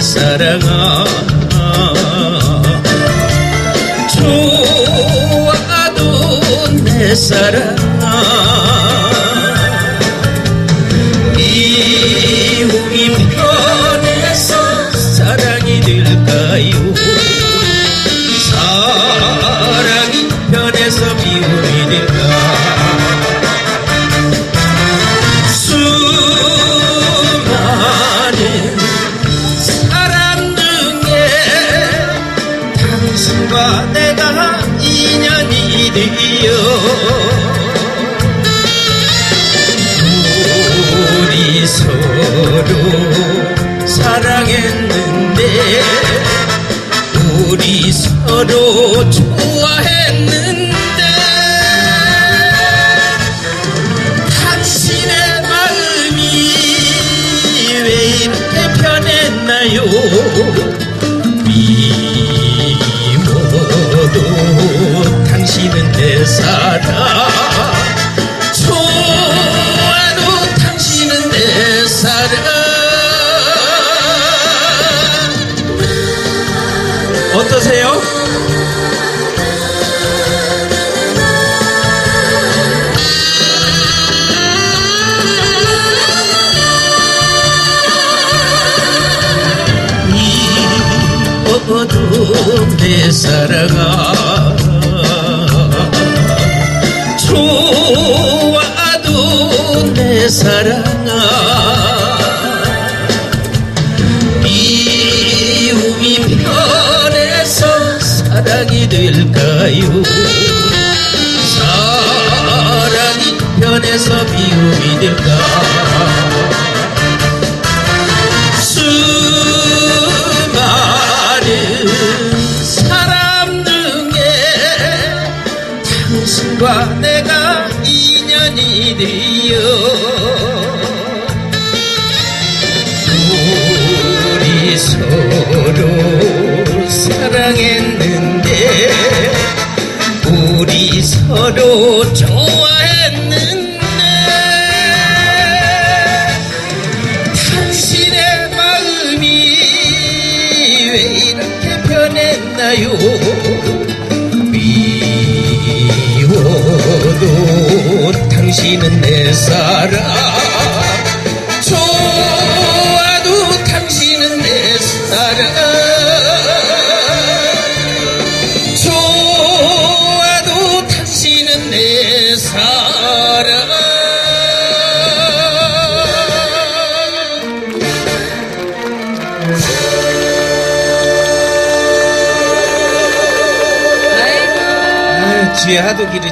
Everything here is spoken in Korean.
내 사랑아. 좋아도 내 사랑 당신과 내가 인연이 되어 우리 서로 사랑했는데 우리 서로 좋아했는데 당신의 마음이 왜 이렇게 변했나요 미워도 당신은 내 사랑 좋아도 당신은 내 사랑 어떠세요? 미워도 내 사랑아. 좋아도 내 사랑아. 미움이 편해서 사랑이 될까요? 사랑이 편해서 미움이 될까 수 당신과 내가 인연이 되어 우리 서로 사랑했는데 우리 서로 좋아했는데 당신의 마음이 왜 이렇게 변했나요 당신은 내 사랑. 좋아도 당신은 내 사랑. 좋아도 당신은 내 사랑. 아이고. 아, 뒤에 하도 길으니까